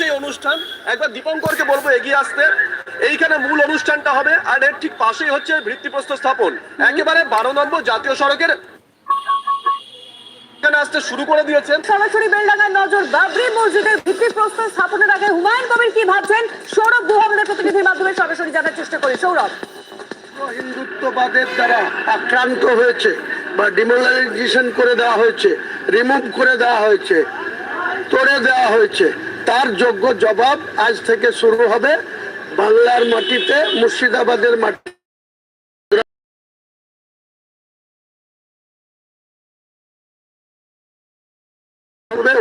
সেই অনুষ্ঠান। একবার দীপঙ্করকে বলব এগিয়ে আসতে। এইখানে মূল অনুষ্ঠানটা হবে আর এর ঠিক পাশেই হচ্ছে ভিত্তিপ্রস্তর স্থাপন। একেবারে বারো নম্বর জাতীয় সড়কের এখানে আসতে শুরু করে দিয়েছেন। সরাসরি বেলডাঙ্গার নজর বাবরি মসজিদের ভিত্তিপ্রস্তর স্থাপনের আগে হুমায়ুন কবির কি ভাবছেন? সৌরভ গুহ আমাদের প্রতিনিধির মাধ্যমে সরাসরি জানার চেষ্টা করি। সৌরভ। হিন্দুত্ববাদের দ্বারা আক্রান্ত হয়েছে বা ডিমোলাইজেশন করে দেওয়া হয়েছে রিমুভ করে দেওয়া হয়েছে তোড়ে দেওয়া হয়েছে। তার যোগ্য জবাব আজ থেকে শুরু হবে বাংলার মাটিতে, মুর্শিদাবাদের মাটি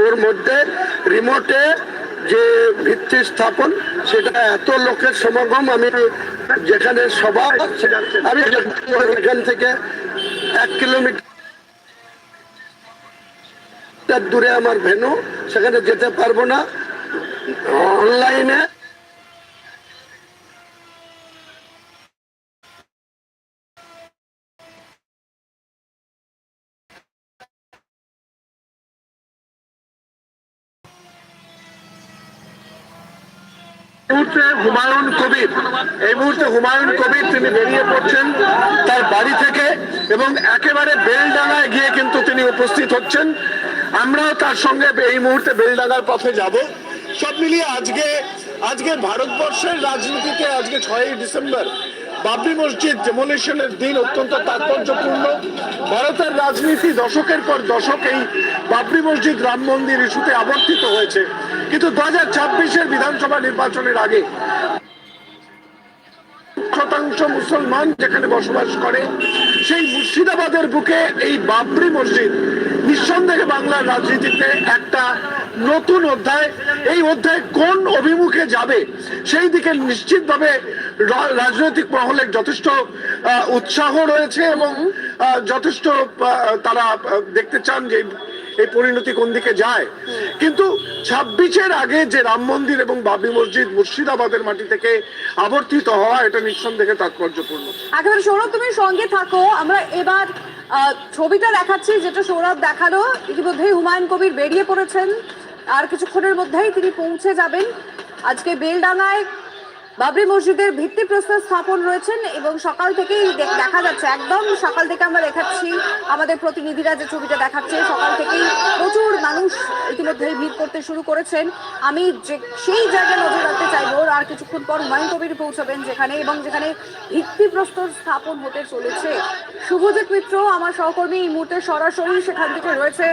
ওর মধ্যে রিমোটে যে ভিত্তি স্থাপন, সেটা এত লোকের সমাগম আমি যেখানে সভা আমি এখান থেকে এক কিলোমিটার দূরে আমার ভেনু, সেখানে যেতে পারব না। অনলাইনে হুমায়ুন কবির। এই মুহূর্তে হুমায়ুন কবির তিনি বেরিয়ে পড়ছেন তার বাড়ি থেকে এবং একেবারে বেলডাঙায় গিয়ে কিন্তু তিনি উপস্থিত হচ্ছেন। আমরাও তার সঙ্গে এই মুহূর্তে বেলডাঙার পথে যাব। সব মিলিয়ে আজকে আজকে ভারতবর্ষের রাজনীতিতে আজকে ছয়ই ডিসেম্বর বাবরি মসজিদ ডেমোলিশনের দিন অত্যন্ত তাৎপর্যপূর্ণ। ভারতের রাজনীতি দশকের পর দশক এই বাবরি মসজিদ রাম মন্দির ইস্যুতে আবর্তিত হয়েছে। কিন্তু দু হাজার ছাব্বিশের বিধানসভা নির্বাচনের আগে শতাংশ মুসলমান যেখানে বসবাস করে, সেই মুর্শিদাবাদের বুকে এই বাবরি মসজিদ নিঃসন্দেহে বাংলার রাজনীতিতে একটা নতুন অধ্যায়। এই অধ্যায় কোন অভিমুখে যাবে, সেই দিকে নিশ্চিতভাবে রাজনৈতিক মহলের যথেষ্ট উৎসাহ রয়েছে এবং যথেষ্ট তারা দেখতে চান যে এই পরিণতি কোন দিকে যায়? কিন্তু ছাব্বিশের আগে যে রাম মন্দির এবং বাবরি মসজিদ মুর্শিদাবাদের মাটি থেকে আবর্তিত হওয়া, এটা নিঃসন্দেহে তাৎপর্যপূর্ণ। একেবারে সৌরভ, তুমি সঙ্গে থাকো। আমরা এবার ছবিটা দেখাচ্ছি, যেটা সৌরভ দেখাল। ইতিমধ্যেই হুমায়ুন কবির বেরিয়ে পড়েছেন। আর কিছুক্ষণের মধ্যেই তিনি পৌঁছে যাবেন। আজকে বেলডাঙায় বাবরি মসজিদের ভিত্তিপ্রস্তর স্থাপন রয়েছেন এবং সকাল থেকেই দেখা যাচ্ছে, একদম সকাল থেকে আমরা দেখাচ্ছি, আমাদের প্রতিনিধিরা যে ছবিটা দেখাচ্ছে, সকাল থেকেই প্রচুর মানুষ ইতিমধ্যেই ভিড় করতে শুরু করেছেন। আমি যে সেই জায়গায় নজর রাখতে চাইব, আর কিছুক্ষণ পর হুমায়ুন কবির পৌঁছাবেন যেখানে এবং যেখানে ভিত্তিপ্রস্তর স্থাপন হতে চলেছে। শুভজিৎ মিত্র, আমার সহকর্মী, এই মুহূর্তে সরাসরি সেখান থেকে রয়েছে।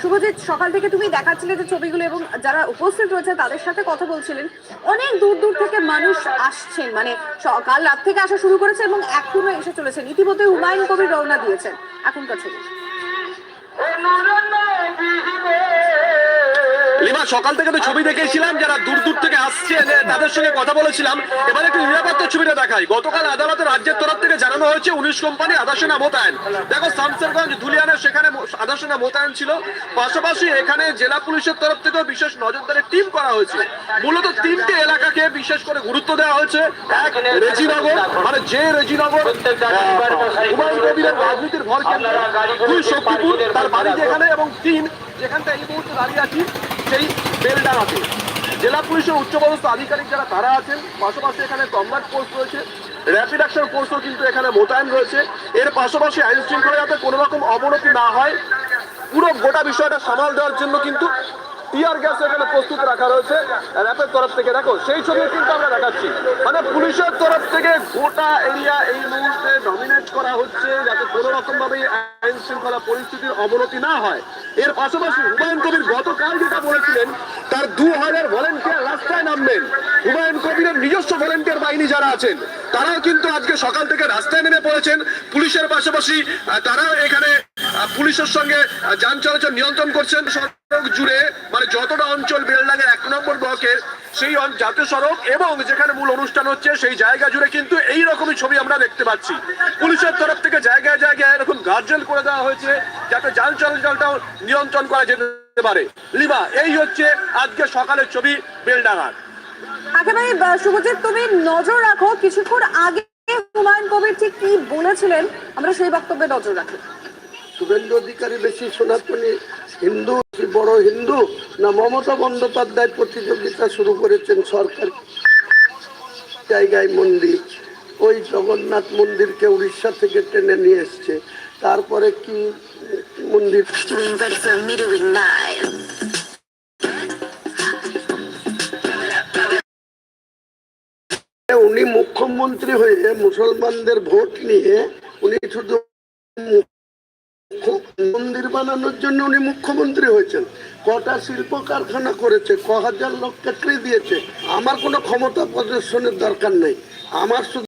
শুভজিৎ, সকাল থেকে তুমি দেখাচ্ছিলে যে ছবিগুলো এবং যারা উপস্থিত রয়েছে তাদের সাথে কথা বলছিলেন। অনেক দূর দূর থেকে মানুষ আসছেন মানে সকাল রাত থেকে আসা শুরু করেছে এবং এখনও এসে চলেছেন। ইতিমধ্যে হুমায়ুন কবির রওনা দিয়েছেন এখনকার ছবি। লিমা সকাল থেকে তো ছবি দেখেছিলাম যারা দূর দূর থেকে আসছেন এ, তাদের সঙ্গে কথা বলেছিলাম। এবার একটু নিরাপত্তার ছবিটা দেখাই। গতকাল আদালতে রাজ্যের তরফ থেকে জানানো হয়েছে উনিশ কোম্পানি আদাসেনা মোতায়েন। দেখো শামসেরগঞ্জ ধুলিয়ানে সেখানে আদাসেনা মোতায়েন ছিল। পাশাপাশি এখানে জেলা পুলিশের তরফ থেকেও বিশেষ নজরদারি টিম করা হয়েছে। মূলত তিনটে এলাকাকে বিশেষ করে গুরুত্ব দেওয়া হয়েছে। এক রেজিনগর মানে যে রেজিনগর রাজনীতির ভর কেন্দ্র দুই শক্তিপুর তার বাড়ি যেখানে এবং তিন যেখানটা এই মুহূর্তে দাঁড়িয়ে আছি। সেই বেলডাঙাতে জেলা পুলিশের উচ্চপদস্থ আধিকারিক যারা, তারা আছেন। পাশাপাশি এখানে কম্বাট ফোর্স রয়েছে, র্যাপিড অ্যাকশন ফোর্সও কিন্তু এখানে মোতায়েন রয়েছে। এর পাশাপাশি আইন শৃঙ্খলা যাতে কোনো রকম অবনতি না হয়, পুরো গোটা বিষয়টা সামাল দেওয়ার জন্য কিন্তু টিয়ার গ্যাস এখানে প্রস্তুত রাখা রয়েছে। র্যাপের তরফ থেকে দেখো, সেই ছবি কিন্তু আমরা দেখাচ্ছি। মানে পুলিশের তরফ থেকে গোটা এরিয়া এই মুহূর্তে ডমিনেট করা হচ্ছে যাতে কোনো রকম ভাবে আইন শৃঙ্খলা পরিস্থিতির অবনতি না হয়। এর পাশাপাশি হুমায়ুন কবির গতকাল যেটা বলেছিলেন, তার দু হাজার ভলেন্টিয়ার রাস্তায় নামবেন। হুমায়ুন কবিরের নিজস্ব ভলেন্টিয়ার বাহিনী যারা আছেন, তারাও কিন্তু আজকে সকাল থেকে রাস্তায় নেমে পড়েছেন। পুলিশের পাশাপাশি তারাও এখানে পুলিশের সঙ্গে যান চলাচল নিয়ন্ত্রণ করছেন। জুড়ে মানে যতটা অঞ্চল বেলডাঙ্গের এক নম্বর ব্লকের সেই জাতীয় সড়ক এবং যেখানে মূল অনুষ্ঠান হচ্ছে সেই জায়গা জুড়ে কিন্তু এই রকমই ছবি আমরা দেখতে পাচ্ছি। পুলিশের তরফ থেকে জায়গায় জায়গায় এরকম গার্জেল করে দেওয়া হয়েছে যাতে যান চলাচলটাও নিয়ন্ত্রণ করা যেতে পারে। লিবা এই হচ্ছে আজকে সকালের ছবি বেলডাঙ্গার একেবারে আহ, শুভজিৎ তুমি নজর রাখো কিছুক্ষণ আগে হুমায়ুন কবির ঠিক কি বলেছিলেন? আমরা সেই বক্তব্যে নজর রাখি। শুভেন্দু অধিকারী বেশি সনাতনী হিন্দু বড় হিন্দু না মমতা বন্দ্যোপাধ্যায় প্রতিযোগিতা শুরু করেছেন সরকার? জায়গায় মন্দির। ওই জগন্নাথ মন্দিরকে উড়িষ্যা থেকে টেনে নিয়ে এসছে। তারপরে কি মন্দির? উনি মুখ্যমন্ত্রী হয়ে মুসলমানদের ভোট নিয়ে উনি শুধু মন্দির বানানোর জন্য উনি মুখ্যমন্ত্রী হয়েছেন। কটা শিল্প কারখানা করেছে, ক হাজার লোক চাকরি দিয়েছে। আমার কোনো ক্ষমতা প্রদর্শনের দরকার নেই। আমার